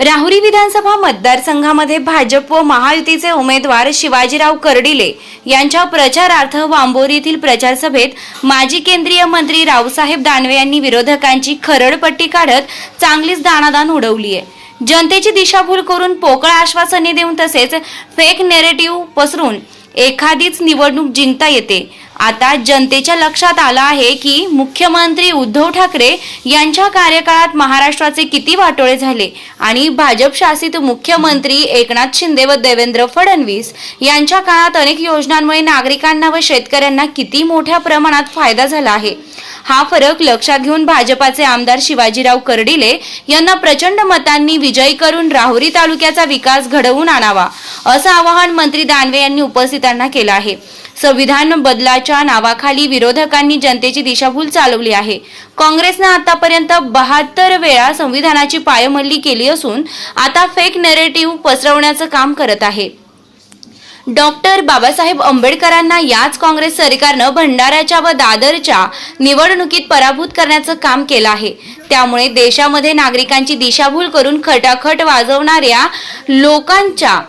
राहुरी विधानसभा मतदारसंघामध्ये भाजप व महायुतीचे उमेदवार शिवाजीराव कर्डिले यांच्या प्रचारार्थ वांबोरी येथील प्रचार सभेत माजी केंद्रीय मंत्री रावसाहेब दानवे यांनी विरोधकांची खरडपट्टी काढत चांगलीच दाणादाण उडवली आहे जनतेची दिशाभूल करून पोकळ आश्वासने देऊन तसेच फेक नेरेटिव्ह पसरून एखादीच निवडणूक जिंकता येते. आता जनतेच्या लक्षात आलं आहे की मुख्यमंत्री उद्धव ठाकरे यांच्या कार्यकाळात महाराष्ट्राचे किती वाटोळे झाले आणि भाजप शासित मुख्यमंत्री एकनाथ शिंदे व देवेंद्र फडणवीस यांच्या काळात अनेक योजनांमुळे नागरिकांना व शेतकऱ्यांना किती मोठ्या प्रमाणात फायदा झाला आहे? हा फरक लक्षात घेऊन भाजपाचे आमदार शिवाजीराव कर्डिले यांना प्रचंड मतांनी विजयी करून राहुरी तालुक्याचा विकास घडवून आणावा असं आवाहन मंत्री दानवे यांनी उपस्थितांना केलं आहे. संविधान बदलाच्या नावाखाली विरोधकांनी जनतेची दिशाभूल चालवली आहे. काँग्रेसनं आतापर्यंत बहात्तर वेळा संविधानाची पायमल्ली केली असून आता फेक नेरेटिव्ह पसरवण्याचं काम करत आहे. डॉक्टर बाबासाहेब आंबेडकरांना याच काँग्रेस सरकारनं भंडाऱ्याच्या व दादरच्या निवडणुकीत पराभूत करण्याचं काम केलं आहे. त्यामुळे देशामध्ये नागरिकांची दिशाभूल करून खटाखट वाजवणाऱ्या लोकांच्या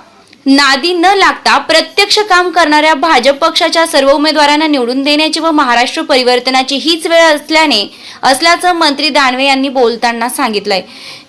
नादी न लागता प्रत्यक्ष काम करणाऱ्या भाजप पक्षाच्या सर्व उमेदवारांना निवडून देण्याची व महाराष्ट्र परिवर्तनाची हीच वेळ असल्याने असल्याचं मंत्री दानवे यांनी बोलताना सांगितलंय.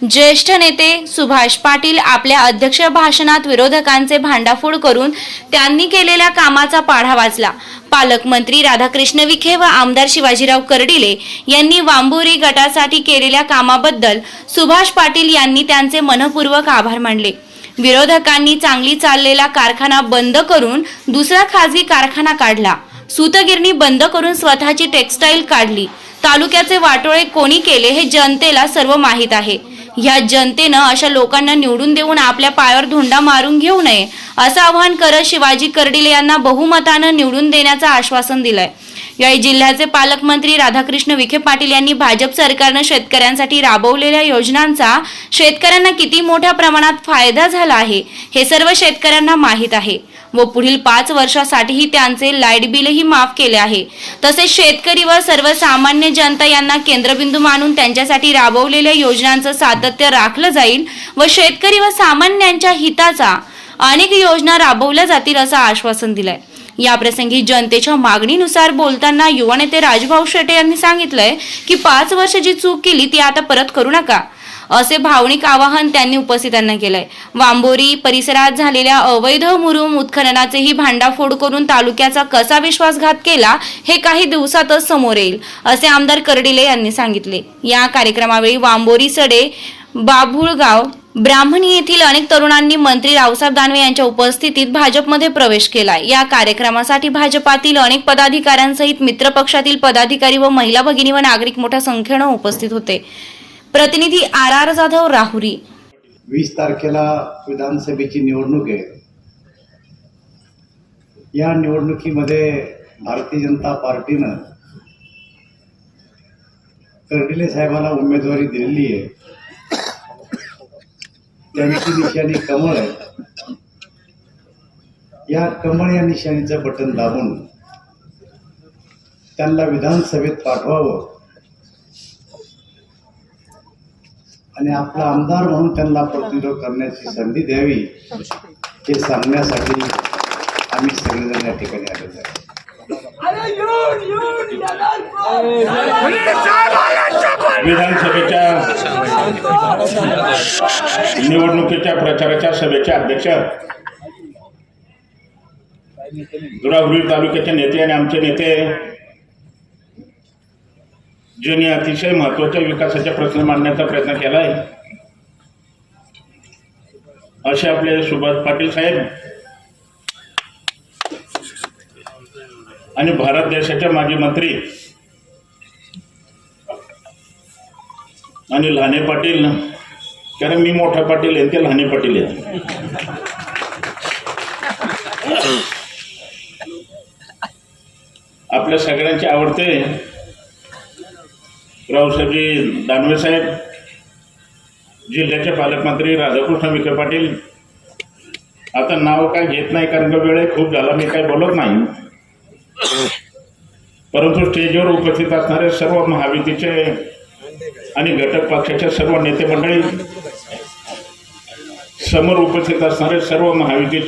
ज्येष्ठ नेते सुभाष पाटील आपल्या अध्यक्ष भाषणात विरोधकांचे भांडाफोड करून त्यांनी केलेल्या कामाचा पाढा वाचला. पालकमंत्री राधाकृष्ण विखे व आमदार शिवाजीराव कर्डिले यांनी वांबुरी गटासाठी केलेल्या कामाबद्दल सुभाष पाटील यांनी त्यांचे मनपूर्वक आभार मानले. विरोधकांनी चांगली चाललेला कारखाना बंद करून दुसरा खाजगी कारखाना काढला. सूतगिरणी बंद करून स्वतःची टेक्स्टाईल काढली. तालुक्याचे वाटोळे कोणी केले हे जनतेला सर्व माहीत आहे. ह्या जनतेनं अशा लोकांना निवडून देऊन आपल्या पायावर धोंडा मारून घेऊ नये असं आवाहन करत शिवाजी कर्डिले यांना बहुमतानं निवडून देण्याचं आश्वासन दिलंय. यावेळी जिल्ह्याचे पालकमंत्री राधाकृष्ण विखे पाटील यांनी भाजप सरकारनं शेतकऱ्यांसाठी राबवलेल्या योजनांचा शेतकऱ्यांना किती मोठ्या प्रमाणात फायदा झाला आहे हे सर्व शेतकऱ्यांना माहीत आहे. व पुढील पाच वर्षासाठीही त्यांचे लाइट बिलही माफ केले आहे. तसेच शेतकरी व सर्वसामान्य जनता यांना केंद्रबिंदू मानून त्यांच्यासाठी राबवलेल्या योजनांचं सातत्य राखलं जाईल व शेतकरी व सामान्यांच्या हिताचा अनेक योजना राबवल्या जातील असं आश्वासन दिलंय. या प्रसंगी जनतेच्या मागणीनुसार बोलताना युवा नेते राजभाऊ शेटे यांनी सांगितलंय की पाच वर्ष जी चूक केली ती आता परत करू नका. असे भावनिक आवाहन त्यांनी उपस्थितांना केलंय. वांबोरी परिसरात झालेल्या अवैध मुरुम उत्खननाचेही भांडाफोड करून तालुक्याचा कसा विश्वासघात केला हे काही दिवसातच समोर येईल असे आमदार कर्डिले यांनी सांगितले. या कार्यक्रमावेळी वांबोरी सडे बाभुळगाव ब्राह्मणी येथील अनेक तरुणांनी मंत्री रावसाहेब दानवे यांच्या उपस्थितीत भाजपमध्ये प्रवेश केला या कार्यक्रमासाठी भाजपातील अनेक पदाधिकाऱ्यांसहित मित्रपक्षातील पदाधिकारी व महिला भगिनी व नागरिक मोठ्या संख्येनं उपस्थित होते. प्रतिनिधी आर आर जाधव राहुरी. वीस तारखेला विधानसभेची निवडणूक आहे. या निवडणुकीमध्ये भारतीय जनता पार्टीनं कर्डिले साहेबाला उमेदवारी दिलेली आहे. त्यांची निशाणी कमळ आहे. या कमळ या निशाणीचं बटन दाबून त्यांना विधानसभेत पाठवावं. आणि आपला आमदार म्हणून त्यांना प्रतिरोध करण्याची संधी द्यावी हे सांगण्यासाठी आम्ही सगळेजण या ठिकाणी आलेलो आहे. विधानसभेच्या निवडणुकीच्या प्रचाराच्या सभेचे अध्यक्ष दुरागुरी तालुक्याचे नेते आणि आमचे नेते ज्यांनी अतिशय महत्त्वाच्या विकासाचे प्रश्न मांडण्याचा प्रयत्न केला आहे असे आपले सुभाष पाटील साहेब आणि भारत देशाचे माजी मंत्री आणि लहाने पाटील कारण मी मोठा पाटील आहे ते लहाने पाटील आहे आपल्या सगळ्यांचे आवडते रावसाहेबजी दानवे साहेब जिल्ह्याचे पालकमंत्री राधाकृष्ण विखे पाटील. आता नाव काय घेत नाही कारण का वेळ खूप झाला मी काही बोलत नाही. परंतु स्टेजवर उपस्थित असणारे सर्व महायुतीचे आणि घटक पक्षाच्या सर्व नेते मंडळी समोर उपस्थित असणारे सर्व महायुतीचे